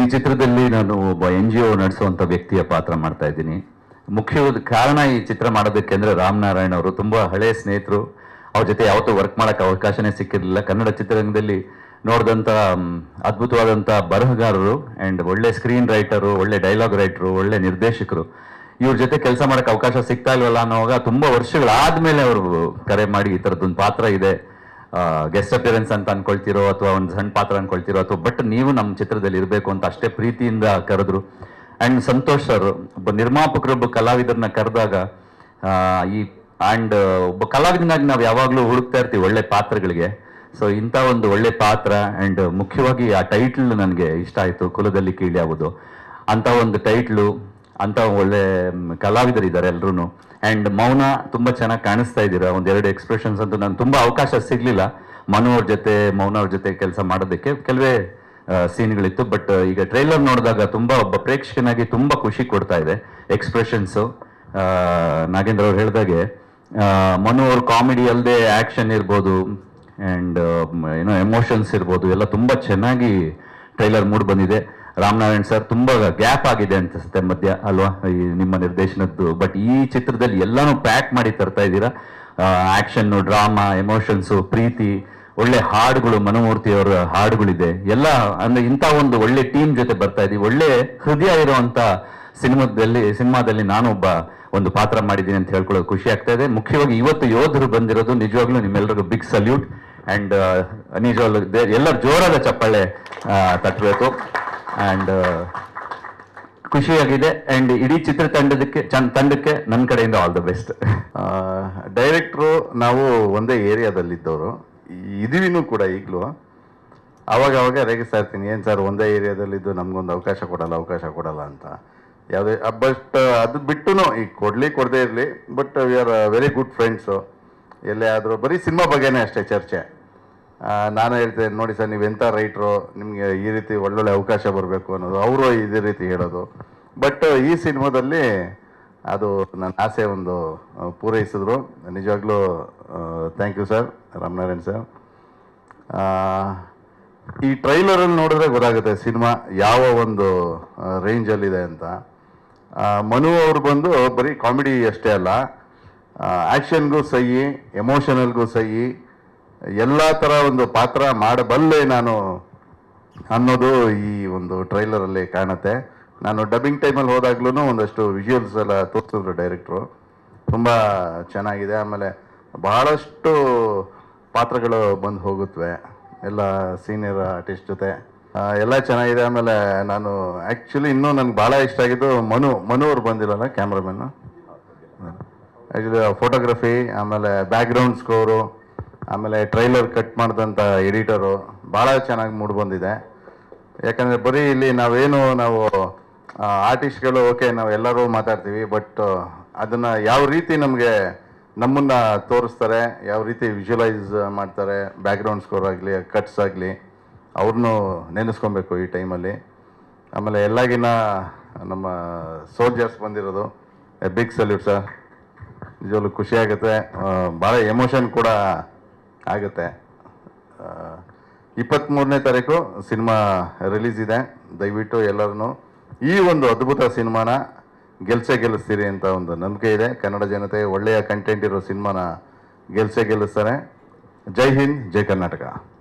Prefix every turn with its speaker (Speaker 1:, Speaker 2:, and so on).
Speaker 1: ಈ ಚಿತ್ರದಲ್ಲಿ ನಾನು ಒಬ್ಬ ಎನ್ ಜಿ ಒ ನಡೆಸುವಂತ ವ್ಯಕ್ತಿಯ ಪಾತ್ರ ಮಾಡ್ತಾ ಇದ್ದೀನಿ. ಮುಖ್ಯವಾದ ಕಾರಣ ಈ ಚಿತ್ರ ಮಾಡೋದಕ್ಕೆ ರಾಮನಾರಾಯಣ ರಾಮನಾರಾಯಣ್ ಅವರು ತುಂಬಾ ಹಳೆಯ ಸ್ನೇಹಿತರು. ಅವ್ರ ಜೊತೆ ಯಾವತ್ತೂ ವರ್ಕ್ ಮಾಡೋಕೆ ಅವಕಾಶನೇ ಸಿಕ್ಕಿರಲಿಲ್ಲ. ಕನ್ನಡ ಚಿತ್ರರಂಗದಲ್ಲಿ ನೋಡಿದಂಥ ಅದ್ಭುತವಾದಂಥ ಬರಹಗಾರರು ಆ್ಯಂಡ್ ಒಳ್ಳೆ ಸ್ಕ್ರೀನ್ ರೈಟರು ಒಳ್ಳೆ ಡೈಲಾಗ್ ರೈಟರು ಒಳ್ಳೆ ನಿರ್ದೇಶಕರು. ಇವ್ರ ಜೊತೆ ಕೆಲಸ ಮಾಡಕ್ಕೆ ಅವಕಾಶ ಸಿಗ್ತಾ ಇಲ್ವಲ್ಲ ಅನ್ನೋವಾಗ ತುಂಬಾ ವರ್ಷಗಳಾದ್ಮೇಲೆ ಅವರು ಕರೆ ಮಾಡಿ ಈ ಥರದ್ದೊಂದು ಪಾತ್ರ ಇದೆ. ಗೆಸ್ಟ್ ಅಪಿಯರೆನ್ಸ್ ಅಂತ ಅನ್ಕೊಳ್ತಿರೋ ಅಥವಾ ಒಂದು ಸಣ್ಣ ಪಾತ್ರ ಅನ್ಕೊಳ್ತಿರೋ ಅಥವಾ ಬಟ್ ನೀವು ನಮ್ಮ ಚಿತ್ರದಲ್ಲಿ ಇರಬೇಕು ಅಂತ ಅಷ್ಟೇ ಪ್ರೀತಿಯಿಂದ ಕರೆದ್ರು. ಅಂಡ್ ಸಂತೋಷ್ ಸರ್, ಒಬ್ಬ ನಿರ್ಮಾಪಕರು, ಒಬ್ಬ ಕಲಾವಿದರನ್ನ ಕರೆದಾಗ ಈ ಅಂಡ್ ಒಬ್ಬ ಕಲಾವಿದನಾಗಿ ನಾವು ಯಾವಾಗಲೂ ಹುಡುಕ್ತಾ ಇರ್ತೀವಿ ಒಳ್ಳೆ ಪಾತ್ರಗಳಿಗೆ. ಸೊ ಇಂಥ ಒಂದು ಒಳ್ಳೆ ಪಾತ್ರ ಅಂಡ್ ಮುಖ್ಯವಾಗಿ ಆ ಟೈಟ್ಲ್ ನನಗೆ ಇಷ್ಟ ಆಯಿತು, ಕುಲದಲ್ಲಿ ಕೀಳಿ ಆಗೋದು ಅಂತ ಒಂದು ಟೈಟ್ಲು ಅಂತ ಒಳ್ಳೆ ಕಲಾವಿದರಿದ್ದಾರೆ ಎಲ್ಲರೂ ಅಂಡ್ ಮೌನ ತುಂಬ ಚೆನ್ನಾಗಿ ಕಾಣಿಸ್ತಾ ಇದ್ದೀರಾ? ಒಂದೆರಡು ಎಕ್ಸ್ಪ್ರೆಷನ್ಸ್ ಅಂತೂ ನಾನು ತುಂಬಾ ಅವಕಾಶ ಸಿಗ್ಲಿಲ್ಲ. ಮನು ಅವ್ರ ಜೊತೆ, ಮೌನ ಅವ್ರ ಜೊತೆ ಕೆಲಸ ಮಾಡೋದಕ್ಕೆ ಕೆಲವೇ ಸೀನ್ಗಳಿತ್ತು. ಬಟ್ ಈಗ ಟ್ರೈಲರ್ ನೋಡಿದಾಗ ತುಂಬಾ ಒಬ್ಬ ಪ್ರೇಕ್ಷಕನಾಗಿ ತುಂಬಾ ಖುಷಿ ಕೊಡ್ತಾ ಇದೆ ಎಕ್ಸ್ಪ್ರೆಷನ್ಸು ನಾಗೇಂದ್ರ ಅವ್ರು ಹೇಳಿದಾಗೆ ಮನು ಅವ್ರ ಕಾಮಿಡಿ ಅಲ್ಲದೆ ಆಕ್ಷನ್ ಇರ್ಬೋದು ಅಂಡ್ ಏನೋ ಎಮೋಷನ್ಸ್ ಇರ್ಬೋದು, ಎಲ್ಲ ತುಂಬಾ ಚೆನ್ನಾಗಿ ಟ್ರೈಲರ್ ಮೂಡ್ ಬಂದಿದೆ. ರಾಮನಾರಾಯಣ್ ಸರ್ ತುಂಬಾ ಗ್ಯಾಪ್ ಆಗಿದೆ ಅನ್ಸುತ್ತೆ ಮಧ್ಯ, ಅಲ್ವಾ? ಈ ನಿಮ್ಮ ನಿರ್ದೇಶನದ್ದು. ಬಟ್ ಈ ಚಿತ್ರದಲ್ಲಿ ಎಲ್ಲಾನು ಪ್ಯಾಕ್ ಮಾಡಿ ತರ್ತಾ ಇದ್ದೀರಾ? ಆಕ್ಷನ್ ಡ್ರಾಮಾ ಎಮೋಷನ್ಸು ಪ್ರೀತಿ, ಒಳ್ಳೆ ಹಾಡುಗಳು, ಮನೋಮೂರ್ತಿ ಅವರ ಹಾಡುಗಳಿದೆ. ಎಲ್ಲ, ಅಂದ್ರೆ ಇಂಥ ಒಂದು ಒಳ್ಳೆ ಟೀಮ್ ಜೊತೆ ಬರ್ತಾ ಇದೀವಿ ಒಳ್ಳೆ ಹೃದಯ ಇರುವಂತ ಸಿನಿಮಾದಲ್ಲಿ ಸಿನಿಮಾದಲ್ಲಿ ನಾನೊಬ್ಬ ಒಂದು ಪಾತ್ರ ಮಾಡಿದ್ದೀನಿ ಅಂತ ಹೇಳ್ಕೊಳ್ಳೋದು ಖುಷಿ ಆಗ್ತಾ ಇದೆ. ಮುಖ್ಯವಾಗಿ ಇವತ್ತು ಯೋಧರು ಬಂದಿರೋದು ನಿಜವಾಗ್ಲೂ ನಿಮ್ಮೆಲ್ಲರಿಗೂ ಬಿಗ್ ಸಲ್ಯೂಟ್ ಅಂಡ್ ನಿಜವಾಗ್ಲೂ ಎಲ್ಲರ ಜೋರಾದ ಚಪ್ಪಾಳೆ ತಟ್ಟಬೇಕು ಅಂಡ್ ಖುಷಿಯಾಗಿದೆ. ಆ್ಯಂಡ್ ಇಡೀ ಚಿತ್ರ ತಂಡದಕ್ಕೆ ತಂಡಕ್ಕೆ ನನ್ನ ಕಡೆಯಿಂದ ಆಲ್ ದ ಬೆಸ್ಟ್
Speaker 2: ಡೈರೆಕ್ಟ್ರು ನಾವು ಒಂದೇ ಏರಿಯಾದಲ್ಲಿದ್ದವರು. ಇದೀವಿನೂ ಕೂಡ ಈಗಲೂ. ಆವಾಗ ಅವಾಗ ರೇಗಿಸ್ತಾ ಇರ್ತೀನಿ, ಏನು ಸರ್ ಒಂದೇ ಏರಿಯಾದಲ್ಲಿದ್ದು ನಮಗೊಂದು ಅವಕಾಶ ಕೊಡಲ್ಲ ಅವಕಾಶ ಕೊಡಲ್ಲ ಅಂತ. ಯಾವುದೇ ಬಟ್, ಅದು ಬಿಟ್ಟು ಈಗ ಕೊಡಲಿ ಕೊಡದೇ ಇರಲಿ, but we are very good friends ಎಲ್ಲೇ ಆದರೂ, ಬರೀ ಸಿನಿಮಾ ಬಗ್ಗೆನೇ ಅಷ್ಟೇ ಚರ್ಚೆ. ನಾನು ಹೇಳ್ತೇನೆ, ನೋಡಿ ಸರ್, ನೀವು ಎಂಥ ರೈಟ್ರು, ನಿಮಗೆ ಈ ರೀತಿ ಒಳ್ಳೊಳ್ಳೆ ಅವಕಾಶ ಬರಬೇಕು ಅನ್ನೋದು, ಅವರು ಇದೇ ರೀತಿ ಹೇಳೋದು. ಬಟ್ ಈ ಸಿನಿಮಾದಲ್ಲಿ ಅದು ನನ್ನ ಆಸೆ ಒಂದು ಪೂರೈಸಿದ್ರು. ನಿಜವಾಗ್ಲೂ thank you sir Ramnarayan sir ಈ ಟ್ರೈಲರಲ್ಲಿ ನೋಡಿದ್ರೆ ಗೊತ್ತಾಗುತ್ತೆ ಸಿನಿಮಾ ಯಾವ ಒಂದು ರೇಂಜಲ್ಲಿದೆ ಅಂತ. ಮನು ಅವರು ಬಂದು ಬರೀ ಕಾಮಿಡಿ ಅಷ್ಟೇ ಅಲ್ಲ ಆ್ಯಕ್ಷನ್ಗೂ ಸಹಿ ಎಮೋಷನಲ್ಗೂ ಸಹಿ ಎಲ್ಲ ಥರ ಒಂದು ಪಾತ್ರ ಮಾಡಬಲ್ಲೆ ನಾನು ಅನ್ನೋದು ಈ ಒಂದು ಟ್ರೈಲರಲ್ಲಿ ಕಾಣುತ್ತೆ. ನಾನು ಡಬ್ಬಿಂಗ್ ಟೈಮಲ್ಲಿ ಹೋದಾಗ್ಲೂ ಒಂದಷ್ಟು ವಿಜುವಲ್ಸ್ ಎಲ್ಲ ತೋರಿಸಿದ್ರು ಡೈರೆಕ್ಟ್ರು ತುಂಬ ಚೆನ್ನಾಗಿದೆ. ಆಮೇಲೆ ಬಹಳಷ್ಟು ಪಾತ್ರಗಳು ಬಂದು ಹೋಗುತ್ತವೆ ಎಲ್ಲ ಸೀನಿಯರ್ ಆರ್ಟಿಸ್ಟ್ ಜೊತೆ. ಎಲ್ಲ ಚೆನ್ನಾಗಿದೆ. ಆಮೇಲೆ ನಾನು ಆ್ಯಕ್ಚುಲಿ ಇನ್ನೂ ನನಗೆ ಭಾಳ ಇಷ್ಟ ಆಗಿದ್ದು ಮನು ಮನು ಅವ್ರು ಬಂದಿಲ್ಲಲ್ಲ ಕ್ಯಾಮ್ರಾಮನ್ನು ಆ್ಯಕ್ಚುಲಿ ಫೋಟೋಗ್ರಫಿ ಆಮೇಲೆ ಬ್ಯಾಕ್ಗ್ರೌಂಡ್ ಸ್ಕೋರು ಆಮೇಲೆ ಟ್ರೈಲರ್ ಕಟ್ ಮಾಡಿದಂಥ ಎಡಿಟರು ಭಾಳ ಚೆನ್ನಾಗಿ ಮೂಡಿ ಬಂದಿದೆ. ಯಾಕಂದರೆ ಬರೀ ಇಲ್ಲಿ ನಾವೇನು ನಾವು ಆರ್ಟಿಸ್ಟ್ಗಳು ಓಕೆ ನಾವು ಎಲ್ಲರೂ ಮಾತಾಡ್ತೀವಿ ಬಟ್ ಅದನ್ನು ಯಾವ ರೀತಿ ನಮಗೆ ನಮ್ಮನ್ನು ತೋರಿಸ್ತಾರೆ, ಯಾವ ರೀತಿ ವಿಜುವಲೈಸ್ ಮಾಡ್ತಾರೆ ಬ್ಯಾಕ್ಗ್ರೌಂಡ್ ಸ್ಕೋರ್ ಆಗಲಿ ಕಟ್ಸ್ ಆಗಲಿ ಅವ್ರನ್ನೂ ನೆನೆಸ್ಕೊಬೇಕು ಈ ಟೈಮಲ್ಲಿ ಆಮೇಲೆ ಎಲ್ಲಾಗಿನ ನಮ್ಮ ಸೋಲ್ಜರ್ಸ್ ಬಂದಿರೋದು ಎ ಬಿಗ್ ಸಲ್ಯೂಟ್ ಸರ್ ನಿಜವಾಗ್ಲೂ ಖುಷಿಯಾಗುತ್ತೆ ಭಾಳ ಎಮೋಷನ್ ಕೂಡ ಆಗುತ್ತೆ. ಇಪ್ಪತ್ತ್ಮೂರನೇ ತಾರೀಕು ಸಿನಿಮಾ ರಿಲೀಸ್ ಇದೆ. ದಯವಿಟ್ಟು ಎಲ್ಲರೂ ಈ ಒಂದು ಅದ್ಭುತ ಸಿನಿಮಾನ ಗೆಲ್ಸೇ ಗೆಲ್ಲಿಸ್ತೀರಿ ಅಂತ ಒಂದು ನಂಬಿಕೆ ಇದೆ. ಕನ್ನಡ ಜನತೆ ಒಳ್ಳೆಯ ಕಂಟೆಂಟ್ ಇರೋ ಸಿನಿಮಾನ ಗೆಲ್ಸೆ ಗೆಲ್ಲಿಸ್ತಾರೆ. ಜೈ ಹಿಂದ್, ಜೈ ಕರ್ನಾಟಕ.